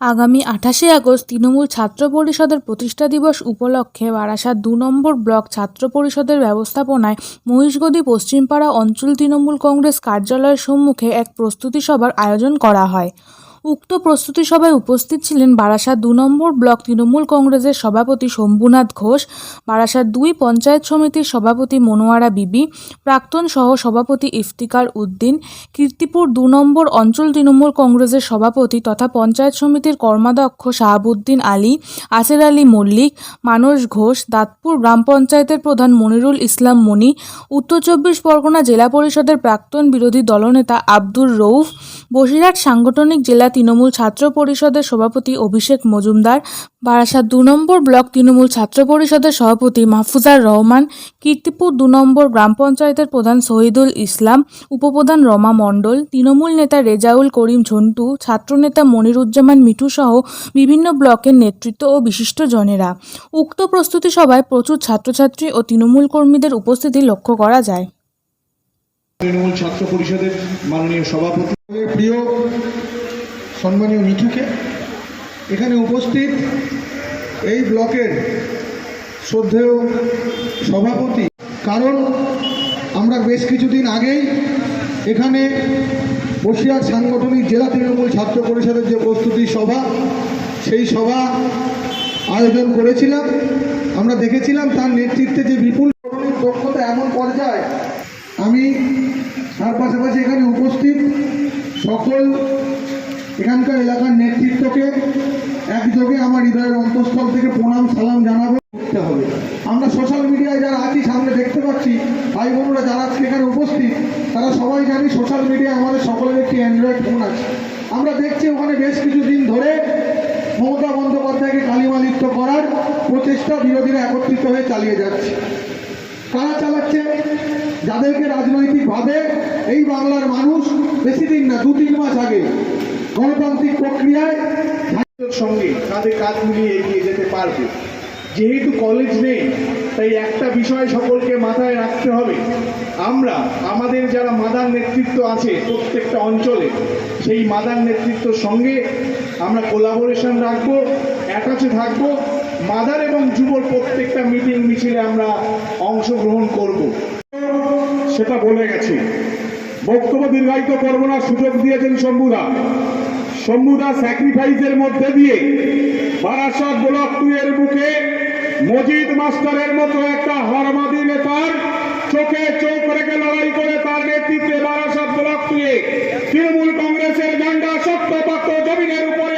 আগামী আঠাশে আগস্ট তৃণমূল ছাত্র পরিষদের প্রতিষ্ঠা দিবস উপলক্ষে বারাসাত দু নম্বর ব্লক ছাত্র পরিষদের ব্যবস্থাপনায় মহিষগদি পশ্চিমপাড়া অঞ্চল তৃণমূল কংগ্রেস কার্যালয়ের সম্মুখে এক প্রস্তুতি সভার আয়োজন করা হয়। উক্ত প্রস্তুতি সভায় উপস্থিত ছিলেন বারাসাত দু নম্বর ব্লক তৃণমূল কংগ্রেসের সভাপতি শম্ভুনাথ ঘোষ, বারাসাত দুই পঞ্চায়েত সমিতির সভাপতি মনোয়ারা বিবি, প্রাক্তন সহ সভাপতি ইফতিকার উদ্দিন, কীর্তিপুর দু নম্বর অঞ্চল তৃণমূল কংগ্রেসের সভাপতি তথা পঞ্চায়েত সমিতির কর্মাধ্যক্ষ শাহাবুদ্দিন আলী, আসের আলী মল্লিক, মানস ঘোষ, দাঁতপুর গ্রাম পঞ্চায়েতের প্রধান মনিরুল ইসলাম মনি উত্তর চব্বিশ পরগনা জেলা পরিষদের প্রাক্তন বিরোধী দলনেতা আব্দুর রউফ বসিরহাট সাংগঠনিক জেলা তৃণমূল ছাত্র পরিষদের সভাপতি অভিষেক মজুমদার, বারাসাত দু নম্বর ব্লক তৃণমূল ছাত্র পরিষদের সভাপতি মাহফুজার রহমান, কীর্তিপুর দু নম্বর গ্রাম পঞ্চায়েতের প্রধান শহীদুল ইসলাম, উপপ্রধান রমা মণ্ডল, তৃণমূল নেতা রেজাউল করিম ঝন্টু, ছাত্রনেতা মনিরুজ্জামান মিঠু সহ বিভিন্ন ব্লকের নেতৃত্ব ও বিশিষ্ট জনেরা উক্ত প্রস্তুতি সভায় প্রচুর ছাত্রছাত্রী ও তৃণমূল কর্মীদের উপস্থিতি লক্ষ্য করা যায়। তৃণমূল ছাত্র পরিষদের মাননীয় সভাপতি। প্রিয় সম্মানীয় মিঠুকে এখানে উপস্থিত এই ব্লকের শ্রদ্ধেয় সভাপতি। কারণ আমরা বেশ কিছুদিন আগেই এখানে বসিরহাট সাংগঠনিক জেলা তৃণমূল ছাত্র পরিষদের যে প্রস্তুতি সভা, সেই সভা আয়োজন করেছিলাম। আমরা দেখেছিলাম তার নেতৃত্বে যে বিপুল দক্ষতা এমন পর্যায়ে। আমি তার পাশাপাশি এখানে উপস্থিত সকল এখানকার এলাকার নেতৃত্বকে একযোগে আমার হৃদয়ের অন্তঃস্থল থেকে প্রণাম, সালাম জানাব। করতে হবে। আমরা সোশ্যাল মিডিয়ায় যারা আছি, সামনে দেখতে পাচ্ছি, ভাই বোনরা যারা আজকে এখানে উপস্থিত, তারা সবাই জানি সোশ্যাল মিডিয়ায় আমাদের সকলের একটি অ্যান্ড্রয়েড ফোন আছে। আমরা দেখছি ওখানে বেশ কিছুদিন ধরে মমতা বন্দ্যোপাধ্যায়কে কালিমালিপ্ত করার প্রচেষ্টা বিরোধীরা একত্রিত হয়ে চালিয়ে যাচ্ছে। কারা চালাচ্ছে, যাদেরকে রাজনৈতিকভাবে এই বাংলার মানুষ বেশি দিন না দু তিন মাস আগে গণতান্ত্রিক প্রক্রিয়ায় সঙ্গে কাঁধে কাঁধ মিলিয়ে এগিয়ে যেতে পারবে। যেহেতু কলেজ নেই, তাই একটা বিষয় সকলকে মাথায় রাখতে হবে। আমরা, আমাদের যারা মাদার নেতৃত্ব আছে প্রত্যেকটা অঞ্চলে, সেই মাদার নেতৃত্বর সঙ্গে আমরা কোলাবোরেশন রাখব অ্যাটাচে থাকব মাদার এবং যুবর প্রত্যেকটা মিটিং মিছিলে আমরা অংশগ্রহণ করব। সেটা বলে গেছি। বক্তব্য দীর্ঘায়িত করব না, সুযোগ দিয়েছেন শম্ভুদা। শম্ভুদা স্যাক্রিফাইসের মধ্যে দিয়ে বারাসাত ব্লক টু এর বুকে মজিদ মাস্টারের মতো একটা হরমাদি নেতার চোখে চোখ রেখে লড়াই করে তার নেতৃত্বে বারাসাত ব্লক টু এ তৃণমূল কংগ্রেসের ঝান্ডা শক্ত পাক্ত জমিনের উপরে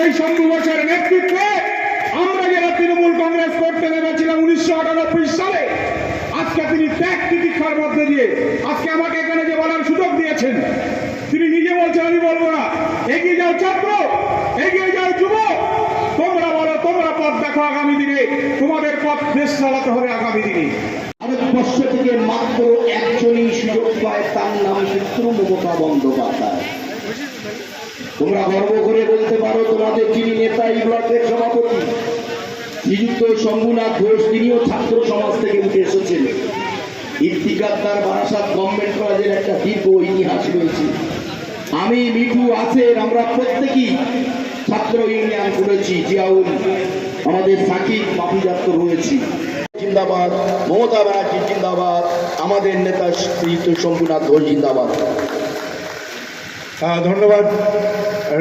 সেই শম্ভু ঘোষের নেতৃত্বে আমরা যারা তৃণমূল কংগ্রেস করতে নেমেছিলাম উনিশশো আটানব্বই সালে, আজকে তিনি ত্যাগ তিতিক্ষার মধ্যে দিয়ে আজকে আমাকে এখানে যে বলার সুযোগ দিয়েছেন, তিনি নিজে বলছেন, আমি বলব না। এগিয়ে যাও ছাত্র, এগিয়ে যাও যুবক। তোমরা বলো, তোমরা পথ দেখো আগামী দিনে। তোমাদের পথ দেশ চালাতে হবে আগামী দিনে। ভারতবর্ষ থেকে মাত্র একজনই সুযোগ পায় তার নাম শত্রু মমতা বন্দ্যোপাধ্যায়। তোমরা গর্ব করে বলতে পারো, তোমাদের যিনি নেতা, এই ব্লকের সভাপতি। শ্রীযুক্ত শম্ভুনাথ ঘোষ, তিনিও ছাত্র সমাজ থেকে উঠে এসেছেন। ইফতিকার তার বারাসাত গভর্নমেন্ট কলেজের একটা দীর্ঘ ইতিহাস রয়েছে। আমি, মিঠু, আছেন, আমরা প্রত্যেকেই ছাত্র ইউনিয়ন করেছি, জিয়াউল, আমাদের সাকিব মাফিজাত রয়েছি। জিন্দাবাদ, মমতা ব্যানার্জি জিন্দাবাদ, আমাদের নেতা শ্রীযুক্ত শম্ভুনাথ ঘোষ জিন্দাবাদ। ধন্যবাদ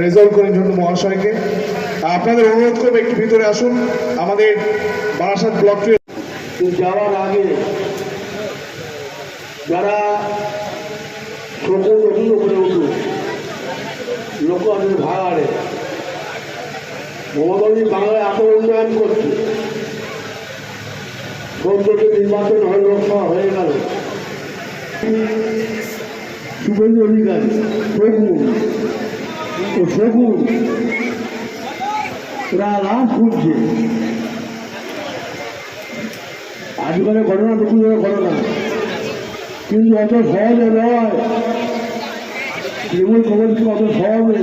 রেজাল্ট করেন জন্য মহাশয়কে। আপনাদের অনুরোধ করব একটু ভিতরে আসুন। আমাদের বারাসাত ব্লক যাওয়ার আগে যারা প্রচুর অন্য করে উঠুন লোক আমাদের ভাড়ারে মমতাজি বাংলায় এত উন্নয়ন করছে। সৌন্দর্য নির্বাচন হয়ে লোকসভা হয়ে গেল। শুভেন্দু অধিকারী শগুন ও শগুন ওরা লাশ আজকালের ঘটনা দুপুরের ঘটনা কিন্তু অত সহজে নয় তৃণমূল কংগ্রেসকে অত সহজে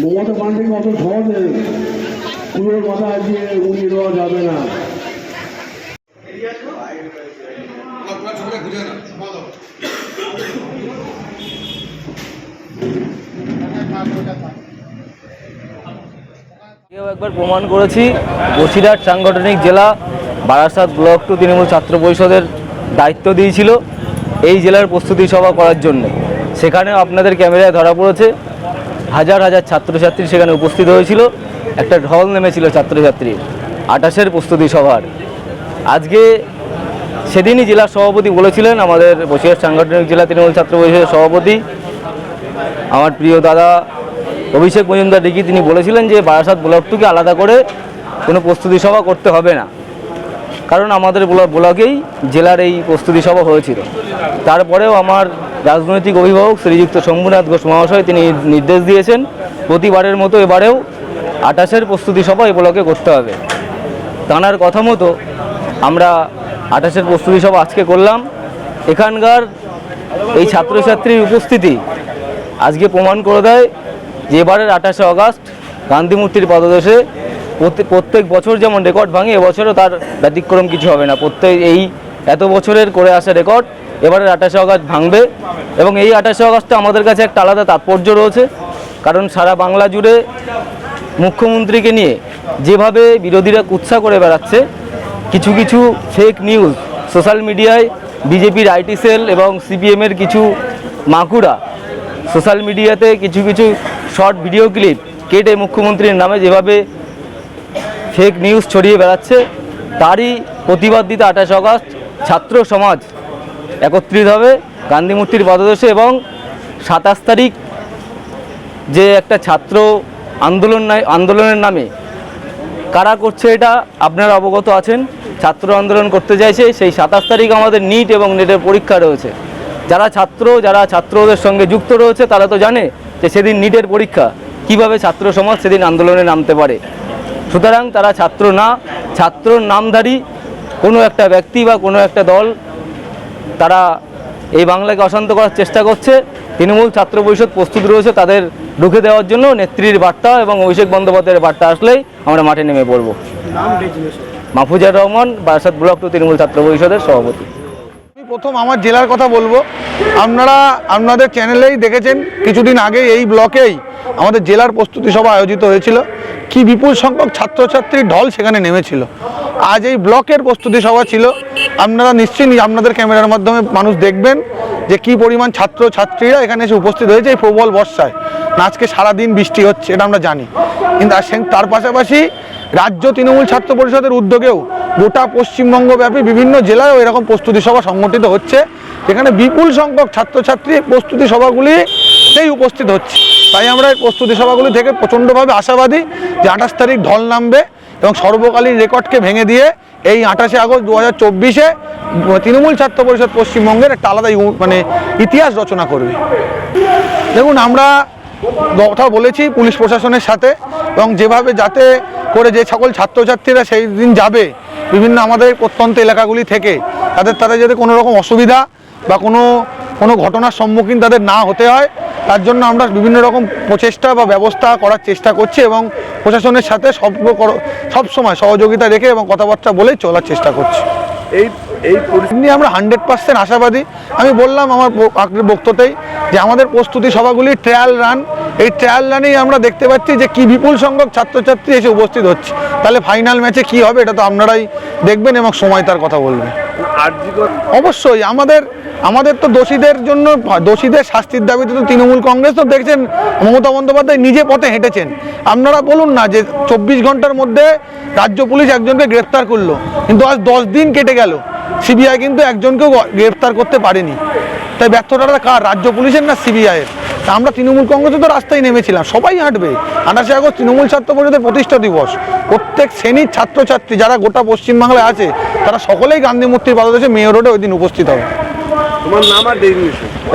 মমতা পান্ডেকে অত সহজে কুলোর কথা দিয়ে উড়িয়ে দেওয়া যাবে না। কেউ একবার প্রমাণ করেছি, বসিরহাট সাংগঠনিক জেলা, বারাসাত ব্লক টু তৃণমূল ছাত্র পরিষদের দায়িত্ব দিয়েছিল এই জেলার প্রস্তুতি সভা করার জন্য। সেখানে আপনাদের ক্যামেরায় ধরা পড়েছে, হাজার হাজার ছাত্রছাত্রী সেখানে উপস্থিত হয়েছিল, একটা ঢল নেমেছিল ছাত্রছাত্রী আটাশের প্রস্তুতি সভার। আজকে সেদিনই জেলার সভাপতি বলেছিলেন, আমাদের বসিরহাট সাংগঠনিক জেলা তৃণমূল ছাত্র পরিষদের সভাপতি, আমার প্রিয় দাদা অভিষেক মজুমদার ডিকি তিনি বলেছিলেন যে বারাসাত ব্লকটুকে আলাদা করে কোনো প্রস্তুতি সভা করতে হবে না। কারণ আমাদের ব্লক ব্লকেই জেলার এই প্রস্তুতি সভা হয়েছিল। তারপরেও আমার রাজনৈতিক অভিভাবক শ্রীযুক্ত শম্ভুনাথ ঘোষ মহাশয় তিনি নির্দেশ দিয়েছেন, প্রতিবারের মতো এবারেও আটাশের প্রস্তুতি সভা এই ব্লকে করতে হবে। তাঁর কথা মতো আমরা আঠাশের প্রস্তুতি সভা আজকে করলাম। এখানকার এই ছাত্রছাত্রীর উপস্থিতি আজকে প্রমাণ করে দেয় যে এবারের আঠাশে আগস্ট গান্ধী মূর্তির পদদেশে প্রত্যেক- বছর যেমন রেকর্ড ভাঙে, এবছরও তার ব্যতিক্রম কিছু হবে না। প্রত্যেক এই এত বছরের করে আসা রেকর্ড এবারের আঠাশে আগস্ট ভাঙবে এবং এই আঠাশে আগস্টটা আমাদের কাছে একটা আলাদা তাৎপর্য রয়েছে। কারণ সারা বাংলা জুড়ে মুখ্যমন্ত্রীকে নিয়ে যেভাবে বিরোধীরা কুৎসা করে বেড়াচ্ছে, কিছু কিছু ফেক নিউজ সোশ্যাল মিডিয়ায় বিজেপির আইটি সেল এবং সিপিএমের কিছু মাকুড়া সোশ্যাল মিডিয়াতে কিছু কিছু শর্ট ভিডিও ক্লিপ কেটে মুখ্যমন্ত্রীর নামে যেভাবে ফেক নিউজ ছড়িয়ে বেড়াচ্ছে, তারই প্রতিবাদ দিতে আঠাশ আগস্ট ছাত্র সমাজ একত্রিত হবে গান্ধী মূর্তির পদদেশে এবং সাতাশ তারিখ যে একটা ছাত্র আন্দোলন আন্দোলনের নামে কারা করছে এটা আপনারা অবগত আছেন। ছাত্র আন্দোলন করতে চাইছে, সেই সাতাশ তারিখ আমাদের নিট এবং নেটের পরীক্ষা রয়েছে। যারা ছাত্র, যারা ছাত্রদের সঙ্গে যুক্ত রয়েছে, তারা তো জানে যে সেদিন নিটের পরীক্ষা কীভাবে ছাত্র সমাজ সেদিন আন্দোলনে নামতে পারে। সুতরাং তারা ছাত্র না ছাত্র নামধারী কোনো একটা ব্যক্তি বা কোনো একটা দল তারা এই বাংলাকে অশান্ত করার চেষ্টা করছে। তৃণমূল ছাত্র পরিষদ প্রস্তুত রয়েছে তাদের রুখে দেওয়ার জন্য। নেত্রীর বার্তা এবং অভিষেক বন্দ্যোপাধ্যায়ের বার্তা আসলেই আমরা মাঠে নেমে পড়ব। মাহফুজার রহমান বারাসাত ব্লক টু তৃণমূল ছাত্র পরিষদের সভাপতি। প্রথম আমার জেলার কথা বলব। আপনারা, আপনাদের চ্যানেলেই দেখেছেন, কিছুদিন আগে এই ব্লকেই আমাদের জেলার প্রস্তুতি সভা আয়োজিত হয়েছিল। কি বিপুল সংখ্যক ছাত্রছাত্রীর ঢল সেখানে নেমেছিল। আজ এই ব্লকের প্রস্তুতি সভা ছিল। আপনারা নিশ্চয়ই আপনাদের ক্যামেরার মাধ্যমে মানুষ দেখবেন যে কি পরিমাণ ছাত্র ছাত্রীরা এখানে এসে উপস্থিত হয়েছে এই প্রবল বর্ষায়। আজকে সারাদিন বৃষ্টি হচ্ছে, এটা আমরা জানি। কিন্তু তার পাশাপাশি রাজ্য তৃণমূল ছাত্র পরিষদের উদ্যোগেও গোটা পশ্চিমবঙ্গব্যাপী বিভিন্ন জেলায়ও এরকম প্রস্তুতি সভা সংগঠিত হচ্ছে। যেখানে বিপুল সংখ্যক ছাত্রছাত্রী প্রস্তুতি সভাগুলিতেই উপস্থিত হচ্ছে। তাই আমরা এই প্রস্তুতি সভাগুলি থেকে প্রচণ্ডভাবে আশাবাদী যে আঠাশ তারিখ ঢল নামবে এবং সর্বকালীন রেকর্ডকে ভেঙে দিয়ে এই আঠাশে আগস্ট দু হাজার চব্বিশে তৃণমূল ছাত্র পরিষদ পশ্চিমবঙ্গের একটা আলাদা মানে ইতিহাস রচনা করবে। দেখুন, আমরা কথা বলেছি পুলিশ প্রশাসনের সাথে এবং যেভাবে যাতে করে যে সকল ছাত্রছাত্রীরা সেই দিন যাবে বিভিন্ন আমাদের প্রত্যন্ত এলাকাগুলি থেকে তাদের তাদের যাতে কোনো রকম অসুবিধা বা কোনো কোনো ঘটনার সম্মুখীন তাদের না হতে হয়, তার জন্য আমরা বিভিন্ন রকম প্রচেষ্টা বা ব্যবস্থা করার চেষ্টা করছি এবং প্রশাসনের সাথে সব সব সময় সহযোগিতা রেখে এবং কথাবার্তা বলে চলার চেষ্টা করছি। এই এই নিয়ে আমরা হান্ড্রেড পার্সেন্ট আশাবাদী। আমি বললাম আমার ব- আগের বক্তব্যতেই যে আমাদের প্রস্তুতি সভাগুলি ট্রায়াল রান এই ট্রায়াল রানেই আমরা দেখতে পাচ্ছি যে কি বিপুল সংখ্যক ছাত্রছাত্রী এসে উপস্থিত হচ্ছে। তাহলে ফাইনাল ম্যাচে কি হবে এটা তো আপনারাই দেখবেন এবং সময় তার কথা বলবে অবশ্যই আমাদের আমাদের তো দোষীদের জন্য দোষীদের শাস্তির দাবিতে তো তৃণমূল কংগ্রেস তো দেখছেন মমতা বন্দ্যোপাধ্যায় নিজে পথে হেঁটেছেন। আপনারা বলুন না যে চব্বিশ ঘণ্টার মধ্যে রাজ্য পুলিশ একজনকে গ্রেফতার করল কিন্তু আজ দশ দিন কেটে গেল। সিবিআই কিন্তু একজনকেও গ্রেফতার করতে পারেনি। তাই ব্যর্থতাটা কার? রাজ্য পুলিশের না সিবিআইয়ের তা আমরা তৃণমূল কংগ্রেসে তো রাস্তায় নেমেছিলাম সবাই হাঁটবে। আঠাশে আগস্ট তৃণমূল ছাত্র পরিষদের প্রতিষ্ঠা দিবস। প্রত্যেক শ্রেণির ছাত্রছাত্রী যারা গোটা পশ্চিমবাংলায় আছে তারা সকলেই গান্ধী মূর্তির পাদদেশে মেয়র রোডে ওই দিন উপস্থিত হবে। তোমার নাম আর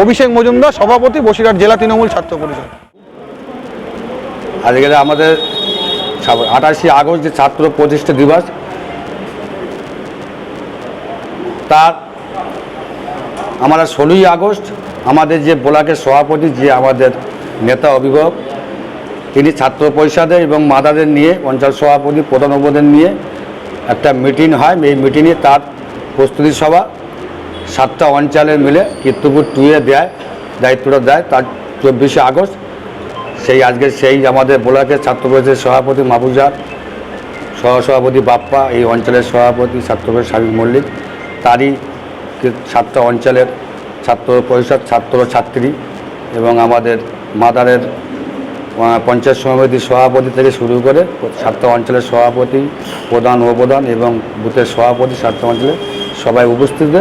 অভিষেক মজুমদার সভাপতি বসিরহাট জেলা তৃণমূল ছাত্র পরিষদ। আজকে আমাদের আঠাশে আগস্ট যে ছাত্র প্রতিষ্ঠা দিবস তার, আমরা ষোলোই আগস্ট, আমাদের যে ব্লকের সভাপতি, যে আমাদের নেতা অভিভাবক, তিনি ছাত্র পরিষদের এবং মাদাদের নিয়ে অঞ্চল সভাপতি, প্রধান উপদের নিয়ে একটা মিটিং হয়। এই মিটিংয়ে তার প্রস্তুতি সভা সাতটা অঞ্চলের মিলে কীর্তিপুর টুয়ে দেয়, দায়িত্বটা দেয়। তার চব্বিশে আগস্ট, সেই আজকে সেই আমাদের ব্লকের ছাত্র পরিষদের সভাপতি মাহবুজার, সহসভাপতি বাপ্পা, এই অঞ্চলের সভাপতি, ছাত্র পরিষদ মল্লিক তারই সাতটা অঞ্চলের ছাত্র পরিষদ, ছাত্র ছাত্রী এবং আমাদের মাদারের পঞ্চায়েত সমিতির সভাপতি থেকে শুরু করে সাতটা অঞ্চলের সভাপতি, প্রধান, উপপ্রধান এবং বুথের সভাপতি সাতটা অঞ্চলে সবাই উপস্থিত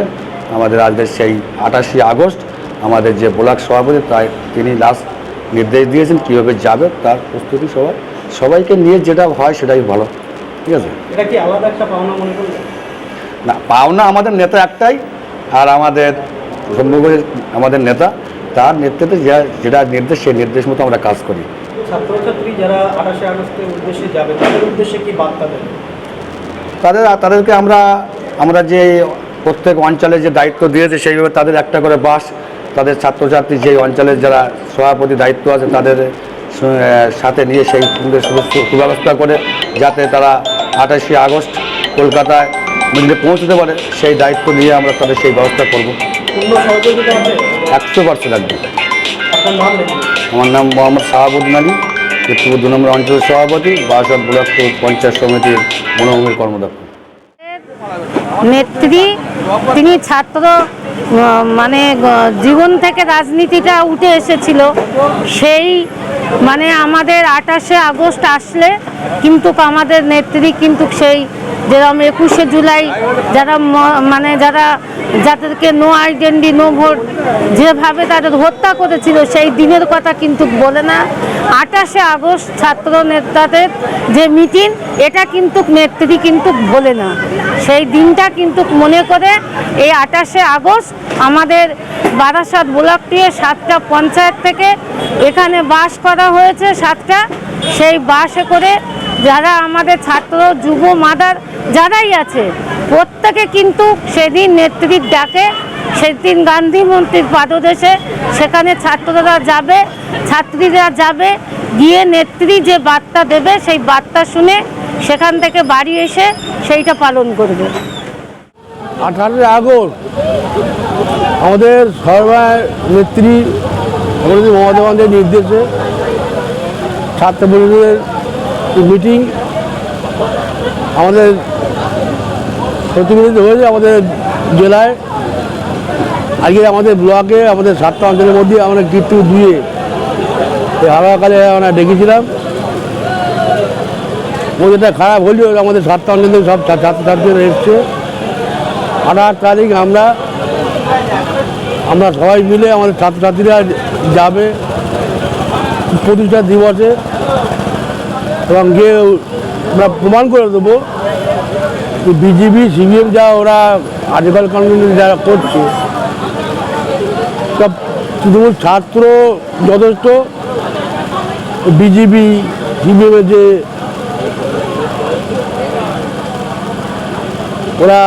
আমাদের আজকের সেই আটাশি আগস্ট আমাদের যে ব্লক সভাপতি, তাই তিনি লাস্ট নির্দেশ দিয়েছেন কীভাবে যাবে, তার প্রস্তুতি সবাই সবাইকে নিয়ে যেটা হয় সেটাই ভালো। ঠিক আছে? এটা কি আলাদা একটা পাওনা মনে না পাওনা আমাদের নেতা একটাই আর আমাদের সম্ভবত আমাদের নেতা তার নেতৃত্বে যা- যেটা নির্দেশ সেই নির্দেশ মতো আমরা কাজ করি। ছাত্রছাত্রী যারা আঠাশে আগস্টের উদ্দেশ্যে যাবে তাদের উদ্দেশ্যে কি বার্তা দেবে তাদের তাদেরকে আমরা আমরা যে প্রত্যেক অঞ্চলে যে দায়িত্ব দিয়েছে সেইভাবে তাদের একটা করে বাস তাদের ছাত্রছাত্রী যে অঞ্চলের যারা সভাপতি দায়িত্ব আছে তাদের সাথে নিয়ে সেই সুব্যবস্থা করে যাতে তারা আঠাশে আগস্ট কলকাতায় মন্দিরে পৌঁছতে পারে সেই দায়িত্ব নিয়ে আমরা তাদের সেই ব্যবস্থা করব। একশো পার্সেন্ট লিখুন আমার নাম মোহাম্মদ শাহাবুদ্দিন আলী কীর্তিপুর দু নম্বর অঞ্চলের সভাপতি বারাসাত ব্লক পঞ্চায়েত সমিতির বনভূমির কর্মদক্ষ। নেত্রী তিনি ছাত্র মানে জীবন থেকে রাজনীতিটা উঠে এসেছিল। সেই মানে আমাদের আঠাশে আগস্ট আসলে কিন্তু আমাদের নেত্রী কিন্তু সেই যেরকম একুশে জুলাই যারা মানে যারা যাদেরকে নো আইডেন্টি নো ভোট যেভাবে তাদের হত্যা করেছিল, সেই দিনের কথা কিন্তু বলে না। আঠাশে আগস্ট ছাত্র নেতাদের যে মিটিং, এটা কিন্তু নেত্রী কিন্তু বলে না। সেই দিনটা কিন্তু মনে করে এই আঠাশে আগস্ট আমাদের বারাসাত ব্লক দিয়ে সাতটা পঞ্চায়েত থেকে এখানে বাস করা হয়েছে সাতটা। সেই বাসে করে যারা আমাদের ছাত্র, যুব, মাদার যারাই আছে, প্রত্যেকে কিন্তু সেদিন নেত্রীর ডাকে, সেদিন গান্ধী মন্ত্রীর পাদদেশে, সেখানে ছাত্ররা যাবে, ছাত্রীরা যাবে, গিয়ে নেত্রী যে বার্তা দেবে, সেই বার্তা শুনে সেখান থেকে বাড়ি এসে সেইটা পালন করবে। আঠারোই আগস্ট, আমাদের সর্বায় নেত্রী আমাদের মমতা বন্দ্যোপাধ্যায়ের নির্দেশে ছাত্র পরিষদের মিটিং আমাদের প্রতিনিধিত্ব হয়েছে আমাদের জেলায়। আজকে আমাদের ব্লকে, আমাদের সাতটা অঞ্চলের মধ্যে আমরা কীর্তি দুয়ে হাওয়াকালে আমরা ডেকেছিলাম। ওদেরটা খারাপ হলেও আমাদের সাতটা অঞ্চল থেকে সব ছাত্রছাত্রীরা এসছে। আঠাশ তারিখ আমরা আমরা সবাই মিলে আমাদের ছাত্রছাত্রীরা যাবে প্রতিষ্ঠা দিবসে এবং গিয়ে আমরা প্রমাণ করে দেবো বিজেপি সিপিএম যা ওরা আর্টিকাল কনভেনশন যারা করছে, সব তৃণমূল ছাত্র যথেষ্ট। বিজেপি সিপিএমের যে ওরা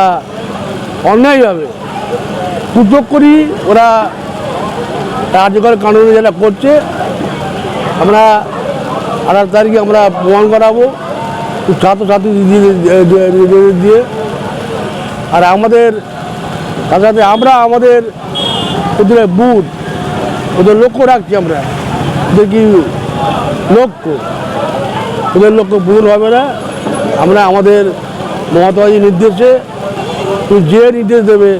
অন্যায়ভাবে সুযোগ করি, ওরা কার্যকর কানুন যেটা করছে, আমরা আঠাশ তারিখে আমরা প্রমাণ করাবো। ছাত্রছাত্রী দিয়ে আর আমাদের সাথে আমরা আমাদের ওদের বুথ ওদের লক্ষ্য রাখছি আমরা। ওদের কি লক্ষ্য? ওদের লক্ষ্য ভুল হবে না। আমরা আমাদের মহাত্মাজির নির্দেশে যে নির্দেশ দেবে,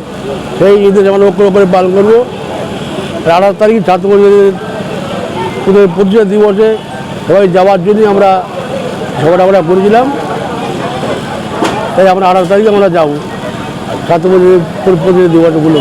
সেই নির্দেশ আমরা লক্ষ্য করে পালন করব। আঠাশ তারিখ ছাত্র পরিষদের প্রতিষ্ঠা দিবসে সবাই যাওয়ার জন্যই আমরা সবাই আমরা করেছিলাম। তাই আমরা আঠাশ তারিখে আমরা যাব। ছাত্র প্রতিনিধি দিবসগুলো